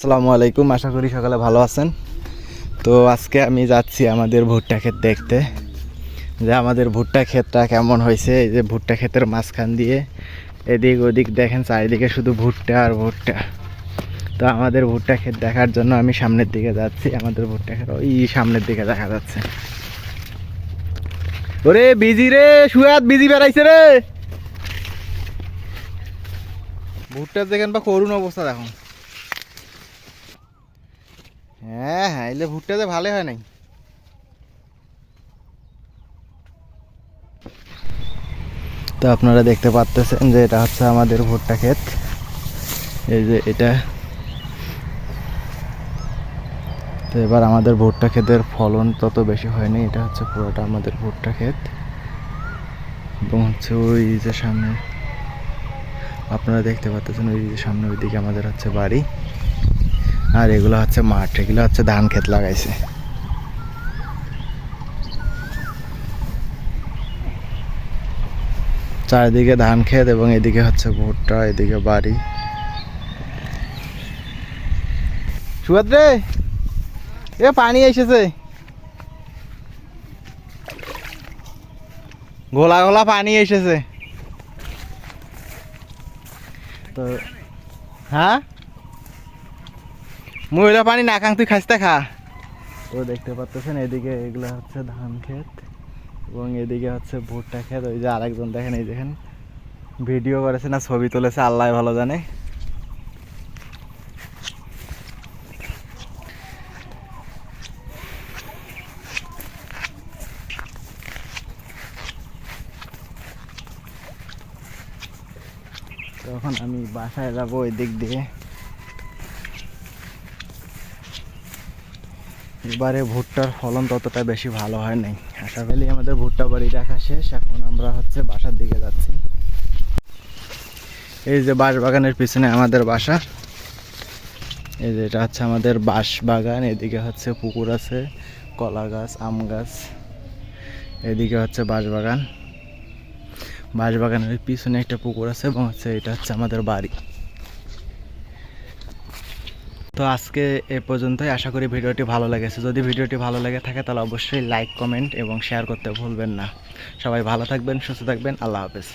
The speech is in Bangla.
আসসালামু আলাইকুম, আশা করি সকালে ভালো আছেন। তো আজকে আমি যাচ্ছি আমাদের ভুট্টা ক্ষেত দেখতে। যে আমাদের ভুট্টা ক্ষেতটা কেমন হয়েছে, এই যে ভুট্টা ক্ষেতের মাঝখান দিয়ে এদিক ওদিক দেখেন, চারিদিকে শুধু ভুট্টা আর ভুট্টা। তো আমাদের ভুট্টা ক্ষেত দেখার জন্য আমি সামনের দিকে যাচ্ছি, আমাদের ভুট্টা ক্ষেত ওই সামনের দিকে দেখা যাচ্ছে। ওরে, বিজি রে, সুয়াদ বিজি বেড়াইছে রে। ভুট্টার দেখেন বা করুণ অবস্থা দেখুন। হ্যাঁ হ্যাঁ এলে ভুট্টা যে ভালো হয় নাই। তো আপনারা দেখতে পাচ্তেছেন যে এটা হচ্ছে আমাদের ভুট্টা ক্ষেত। এই যে এটা। তো এবার আমাদের ভুট্টা ক্ষেতের ফলন তত বেশি হয়নি এটা হচ্ছে পুরোটা আমাদের ভুট্টা ক্ষেত। এবং হচ্ছে ওই যে সামনে, আপনারা দেখতে পাচ্ছেন ওই যে সামনে ওইদিকে আমাদের হচ্ছে বাড়ি। আর এগুলো হচ্ছে মাঠ, এগুলো হচ্ছে ধান ক্ষেত লাগাইছে। চারিদিকে ধান ক্ষেত এবং এদিকে হচ্ছে ভুট্টা, এদিকে বাড়ি। সুয়াদ রে, এ পানি এসেছে। ঘোলা ঘোলা পানি এসেছে। তো হ্যাঁ? মহিলা পানি না খাং, তুই খাইতে খা। তো দেখতে পাচ্ছেন এদিকে এগুলো হচ্ছে ধান ক্ষেত এবং এদিকে হচ্ছে ভুট্টা ক্ষেত। ওই যে আরেকজন দেখেন, এই দেখেন, ভিডিও করেছে না, ছবি তুলেছে, আল্লাহ ভালো জানে। তখন আমি বাসায় যাব ওই দিক দিয়ে। এবারে ভুট্টার ফলন ততটা বেশি ভালো হয় নাই। আশা করি আমাদের ভুট্টা বাড়ি দেখা শেষ। এখন আমরা হচ্ছে বাসার দিকে যাচ্ছি। এই যে বাঁশ বাগানের পিছনে আমাদের বাসা। এই যে এটা হচ্ছে আমাদের বাঁশ বাগান এদিকে হচ্ছে পুকুর আছে, কলা গাছ, আম গাছ, এদিকে হচ্ছে বাঁশ বাগান বাঁশ বাগানের পিছনে একটা পুকুর আছে এবং হচ্ছে এটা হচ্ছে আমাদের বাড়ি। তো আজকে এ পর্যন্তই। আশা করি ভিডিওটি ভালো লেগেছে। যদি ভিডিওটি ভালো লেগে থাকে, তাহলে অবশ্যই লাইক কমেন্ট এবং শেয়ার করতে ভুলবেন না। সবাই ভালো থাকবেন, সুস্থ থাকবেন। আল্লাহ হাফেজ।